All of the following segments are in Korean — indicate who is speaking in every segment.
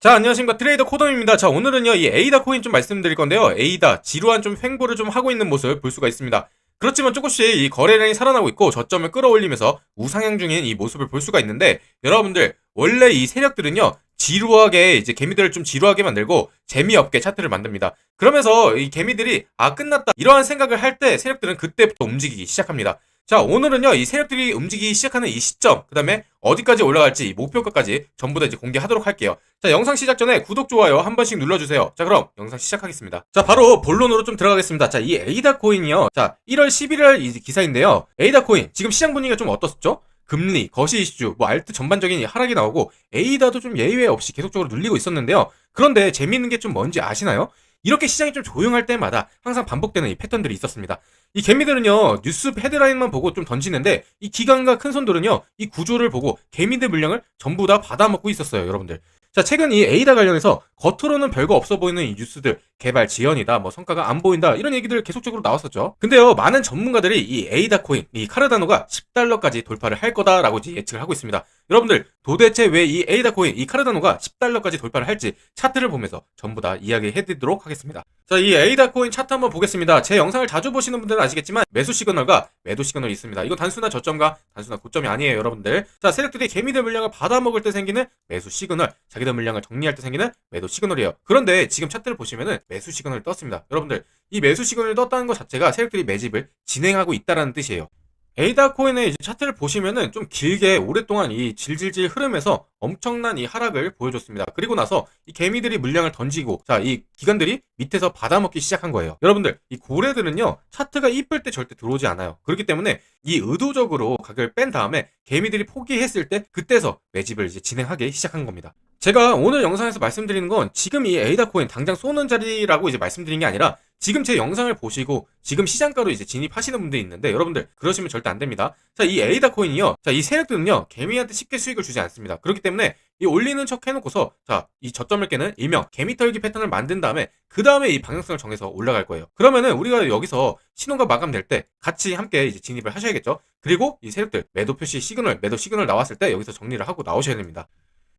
Speaker 1: 자, 안녕하십니까. 트레이더 코덤입니다. 자, 오늘은요, 이 에이다 코인 좀 말씀드릴 건데요. 에이다, 지루한 좀 횡보를 좀 하고 있는 모습을 볼 수가 있습니다. 그렇지만 조금씩 이 거래량이 살아나고 있고 저점을 끌어올리면서 우상향 중인 이 모습을 볼 수가 있는데 여러분들 원래 이 세력들은요 지루하게 이제 개미들을 좀 지루하게 만들고 재미없게 차트를 만듭니다. 그러면서 이 개미들이 아 끝났다 이러한 생각을 할 때 세력들은 그때부터 움직이기 시작합니다. 자 오늘은요 이 세력들이 움직이기 시작하는 이 시점 그 다음에 어디까지 올라갈지 이 목표가까지 전부 다 이제 공개하도록 할게요. 자 영상 시작 전에 구독 좋아요 한 번씩 눌러주세요. 자 그럼 영상 시작하겠습니다. 자 바로 본론으로 좀 들어가겠습니다. 자 이 에이다 코인이요. 자 1월 11일 이 기사인데요. 에이다 코인 지금 시장 분위기가 좀 어떻죠? 금리, 거시 이슈, 뭐 알트 전반적인 하락이 나오고 에이다도 좀 예외 없이 계속적으로 눌리고 있었는데요. 그런데 재미있는 게 좀 뭔지 아시나요? 이렇게 시장이 좀 조용할 때마다 항상 반복되는 이 패턴들이 있었습니다. 이 개미들은요, 뉴스 헤드라인만 보고 좀 던지는데, 이 기관과 큰 손들은요, 이 구조를 보고 개미들 물량을 전부 다 받아먹고 있었어요, 여러분들. 자, 최근 이 에이다 관련해서 겉으로는 별거 없어 보이는 이 뉴스들, 개발 지연이다, 뭐 성과가 안 보인다, 이런 얘기들 계속적으로 나왔었죠. 근데요, 많은 전문가들이 이 에이다 코인, 이 카르다노가 10달러까지 돌파를 할 거다라고 예측을 하고 있습니다. 여러분들, 도대체 왜 이 에이다 코인, 이 카르다노가 10달러까지 돌파를 할지 차트를 보면서 전부 다 이야기해드리도록 하겠습니다. 자, 이 에이다 코인 차트 한번 보겠습니다. 제 영상을 자주 보시는 분들은 아시겠지만 매수 시그널과 매도 시그널이 있습니다. 이건 단순한 저점과 단순한 고점이 아니에요, 여러분들. 자, 세력들이 개미들 물량을 받아먹을 때 생기는 매수 시그널, 자기들 물량을 정리할 때 생기는 매도 시그널이에요. 그런데 지금 차트를 보시면은 매수 시그널이 떴습니다. 여러분들, 이 매수 시그널이 떴다는 것 자체가 세력들이 매집을 진행하고 있다라는 뜻이에요. 에이다 코인의 이제 차트를 보시면은 좀 길게 오랫동안 이 질질질 흐름에서 엄청난 이 하락을 보여줬습니다. 그리고 나서 이 개미들이 물량을 던지고 자, 이 기관들이 밑에서 받아먹기 시작한 거예요. 여러분들, 이 고래들은요, 차트가 이쁠 때 절대 들어오지 않아요. 그렇기 때문에 이 의도적으로 가격을 뺀 다음에 개미들이 포기했을 때 그때서 매집을 이제 진행하기 시작한 겁니다. 제가 오늘 영상에서 말씀드리는 건 지금 이 에이다 코인 당장 쏘는 자리라고 이제 말씀드린 게 아니라 지금 제 영상을 보시고 지금 시장가로 이제 진입하시는 분들이 있는데 여러분들 그러시면 절대 안 됩니다. 자, 이 에이다 코인이요. 자, 이 세력들은요. 개미한테 쉽게 수익을 주지 않습니다. 그렇기 때문에 이 올리는 척 해놓고서 자, 이 저점을 깨는 일명 개미 털기 패턴을 만든 다음에 그 다음에 이 방향성을 정해서 올라갈 거예요. 그러면은 우리가 여기서 신호가 마감될 때 같이 함께 이제 진입을 하셔야겠죠. 그리고 이 세력들 매도 표시 시그널, 매도 시그널 나왔을 때 여기서 정리를 하고 나오셔야 됩니다.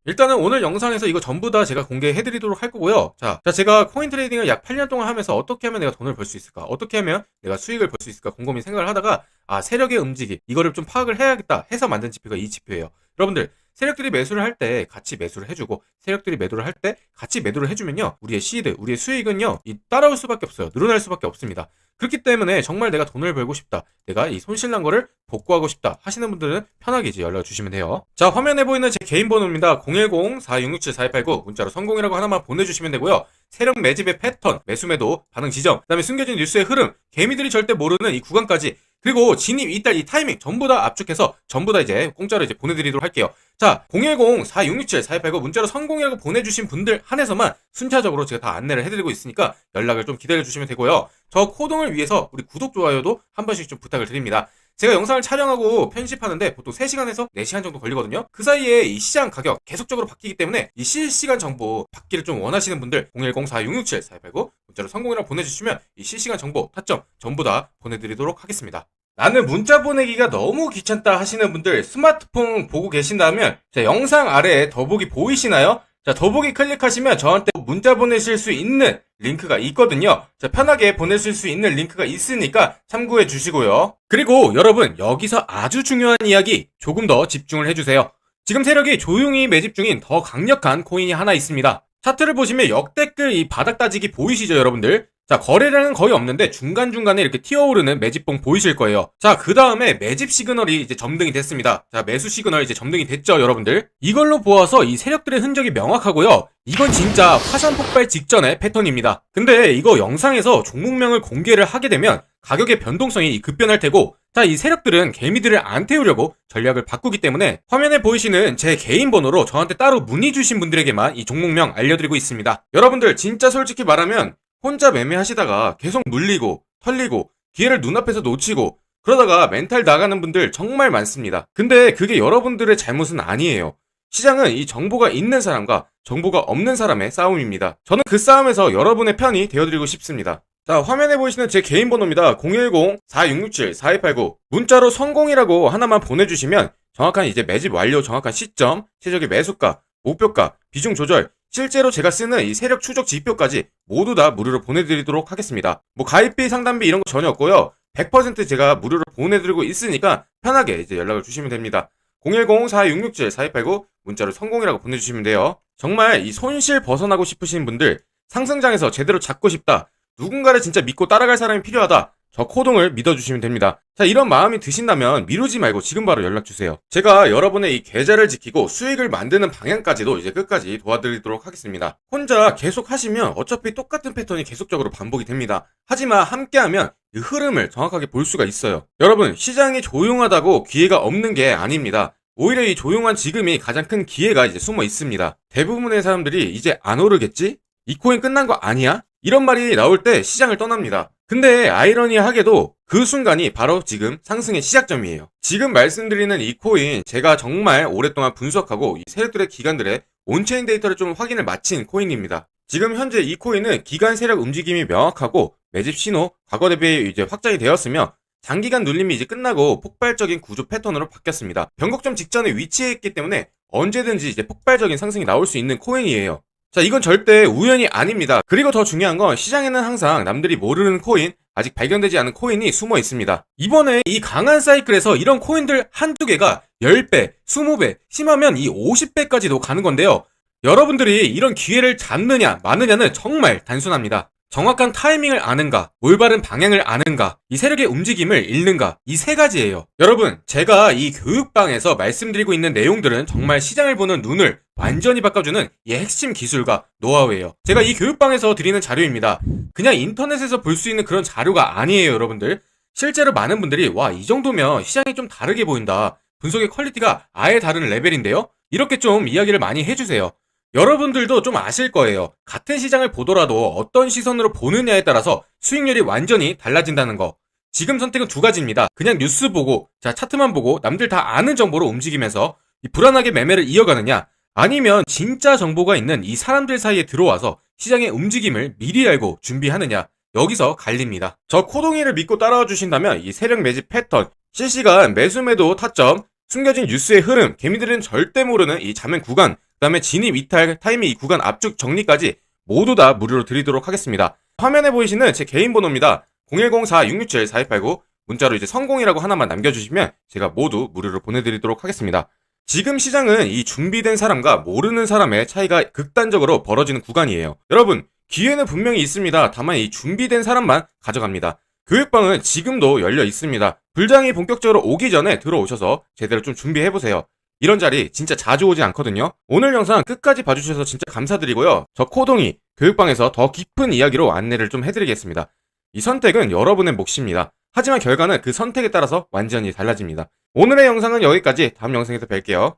Speaker 1: 일단은 오늘 영상에서 이거 전부 다 제가 공개해드리도록 할 거고요. 자, 자, 제가 코인 트레이딩을 약 8년 동안 하면서 어떻게 하면 내가 돈을 벌 수 있을까? 어떻게 하면 내가 수익을 벌 수 있을까? 곰곰이 생각을 하다가, 아, 세력의 움직임, 이거를 좀 파악을 해야겠다 해서 만든 지표가 이 지표예요. 여러분들, 세력들이 매수를 할 때 같이 매수를 해주고, 세력들이 매도를 할 때 같이 매도를 해주면요, 우리의 시드, 우리의 수익은요, 이 따라올 수밖에 없어요. 늘어날 수밖에 없습니다. 그렇기 때문에 정말 내가 돈을 벌고 싶다. 내가 이 손실난 거를 복구하고 싶다. 하시는 분들은 편하게 이제 연락 주시면 돼요. 자, 화면에 보이는 제 개인 번호입니다. 010-4667-4289 문자로 성공이라고 하나만 보내주시면 되고요. 세력 매집의 패턴, 매수매도, 반응 지점, 그 다음에 숨겨진 뉴스의 흐름, 개미들이 절대 모르는 이 구간까지 그리고 진입 이달 이 타이밍 전부 다 압축해서 전부 다 이제 공짜로 이제 보내드리도록 할게요. 자, 010-4667-4289 문자로 성공이라고 보내주신 분들 한해서만 순차적으로 제가 다 안내를 해드리고 있으니까 연락을 좀 기다려주시면 되고요. 저 코동을 위해서 우리 구독, 좋아요도 한 번씩 좀 부탁을 드립니다. 제가 영상을 촬영하고 편집하는데 보통 3시간에서 4시간 정도 걸리거든요. 그 사이에 이 시장 가격 계속적으로 바뀌기 때문에 이 실시간 정보 받기를 좀 원하시는 분들 010-4667-4289 문자로 성공이라 보내주시면 이 실시간 정보, 타점 전부 다 보내드리도록 하겠습니다. 나는 문자 보내기가 너무 귀찮다 하시는 분들 스마트폰 보고 계신다면 자, 영상 아래에 더보기 보이시나요? 자, 더보기 클릭하시면 저한테 문자 보내실 수 있는 링크가 있거든요. 자, 편하게 보내실 수 있는 링크가 있으니까 참고해 주시고요. 그리고 여러분, 여기서 아주 중요한 이야기 조금 더 집중을 해주세요. 지금 세력이 조용히 매집 중인 더 강력한 코인이 하나 있습니다. 차트를 보시면 역대급 이 바닥 따지기 보이시죠, 여러분들? 자, 거래량은 거의 없는데 중간중간에 이렇게 튀어오르는 매집봉 보이실 거예요. 자, 그 다음에 매집 시그널이 이제 점등이 됐습니다. 자, 매수 시그널 이제 점등이 됐죠, 여러분들? 이걸로 보아서 이 세력들의 흔적이 명확하고요. 이건 진짜 화산 폭발 직전의 패턴입니다. 근데 이거 영상에서 종목명을 공개를 하게 되면 가격의 변동성이 급변할 테고 자, 이 세력들은 개미들을 안 태우려고 전략을 바꾸기 때문에 화면에 보이시는 제 개인 번호로 저한테 따로 문의 주신 분들에게만 이 종목명 알려드리고 있습니다. 여러분들 진짜 솔직히 말하면 혼자 매매하시다가 계속 물리고 털리고 기회를 눈앞에서 놓치고 그러다가 멘탈 나가는 분들 정말 많습니다. 근데 그게 여러분들의 잘못은 아니에요. 시장은 이 정보가 있는 사람과 정보가 없는 사람의 싸움입니다. 저는 그 싸움에서 여러분의 편이 되어드리고 싶습니다. 자, 화면에 보이시는 제 개인 번호입니다. 010-4667-4289. 문자로 성공이라고 하나만 보내주시면 정확한 이제 매집 완료 정확한 시점, 최적의 매수가, 목표가, 비중 조절, 실제로 제가 쓰는 이 세력 추적 지표까지 모두 다 무료로 보내드리도록 하겠습니다. 뭐 가입비, 상담비 이런 거 전혀 없고요. 100% 제가 무료로 보내드리고 있으니까 편하게 이제 연락을 주시면 됩니다. 010-4667-4289 문자로 성공이라고 보내주시면 돼요. 정말 이 손실 벗어나고 싶으신 분들 상승장에서 제대로 잡고 싶다. 누군가를 진짜 믿고 따라갈 사람이 필요하다. 저 코동을 믿어주시면 됩니다. 자, 이런 마음이 드신다면 미루지 말고 지금 바로 연락주세요. 제가 여러분의 이 계좌를 지키고 수익을 만드는 방향까지도 이제 끝까지 도와드리도록 하겠습니다. 혼자 계속 하시면 어차피 똑같은 패턴이 계속적으로 반복이 됩니다. 하지만 함께하면 그 흐름을 정확하게 볼 수가 있어요. 여러분, 시장이 조용하다고 기회가 없는 게 아닙니다. 오히려 이 조용한 지금이 가장 큰 기회가 이제 숨어 있습니다. 대부분의 사람들이 이제 안 오르겠지? 이 코인 끝난 거 아니야? 이런 말이 나올 때 시장을 떠납니다. 근데 아이러니하게도 그 순간이 바로 지금 상승의 시작점이에요. 지금 말씀드리는 이 코인 제가 정말 오랫동안 분석하고 이 세력들의 기관들의 온체인 데이터를 좀 확인을 마친 코인입니다. 지금 현재 이 코인은 기간 세력 움직임이 명확하고 매집 신호 과거 대비 이제 확장이 되었으며 장기간 눌림이 이제 끝나고 폭발적인 구조 패턴으로 바뀌었습니다. 변곡점 직전에 위치해 있기 때문에 언제든지 이제 폭발적인 상승이 나올 수 있는 코인이에요. 자, 이건 절대 우연이 아닙니다. 그리고 더 중요한 건 시장에는 항상 남들이 모르는 코인, 아직 발견되지 않은 코인이 숨어 있습니다. 이번에 이 강한 사이클에서 이런 코인들 한두 개가 10배, 20배, 심하면 이 50배까지도 가는 건데요. 여러분들이 이런 기회를 잡느냐, 마느냐는 정말 단순합니다. 정확한 타이밍을 아는가, 올바른 방향을 아는가, 이 세력의 움직임을 읽는가, 이 세 가지예요. 여러분, 제가 이 교육방에서 말씀드리고 있는 내용들은 정말 시장을 보는 눈을 완전히 바꿔주는 이 핵심 기술과 노하우예요. 제가 이 교육방에서 드리는 자료입니다. 그냥 인터넷에서 볼 수 있는 그런 자료가 아니에요, 여러분들. 실제로 많은 분들이 와, 이 정도면 시장이 좀 다르게 보인다. 분석의 퀄리티가 아예 다른 레벨인데요? 이렇게 좀 이야기를 많이 해주세요. 여러분들도 좀 아실 거예요. 같은 시장을 보더라도 어떤 시선으로 보느냐에 따라서 수익률이 완전히 달라진다는 거. 지금 선택은 두 가지입니다. 그냥 뉴스 보고, 자, 차트만 보고 남들 다 아는 정보로 움직이면서 이 불안하게 매매를 이어가느냐, 아니면 진짜 정보가 있는 이 사람들 사이에 들어와서 시장의 움직임을 미리 알고 준비하느냐, 여기서 갈립니다. 저 코동이를 믿고 따라와 주신다면 이 세력 매집 패턴, 실시간 매수 매도 타점, 숨겨진 뉴스의 흐름, 개미들은 절대 모르는 이 자매 구간, 그 다음에 진입 이탈, 타이밍 이 구간 압축 정리까지 모두 다 무료로 드리도록 하겠습니다. 화면에 보이시는 제 개인 번호입니다. 010-4667-4289 문자로 이제 성공이라고 하나만 남겨주시면 제가 모두 무료로 보내드리도록 하겠습니다. 지금 시장은 이 준비된 사람과 모르는 사람의 차이가 극단적으로 벌어지는 구간이에요. 여러분, 기회는 분명히 있습니다. 다만 이 준비된 사람만 가져갑니다. 교육방은 지금도 열려 있습니다. 불장이 본격적으로 오기 전에 들어오셔서 제대로 좀 준비해보세요. 이런 자리 진짜 자주 오지 않거든요. 오늘 영상 끝까지 봐주셔서 진짜 감사드리고요. 저 코동이 교육방에서 더 깊은 이야기로 안내를 좀 해드리겠습니다. 이 선택은 여러분의 몫입니다. 하지만 결과는 그 선택에 따라서 완전히 달라집니다. 오늘의 영상은 여기까지 다음 영상에서 뵐게요.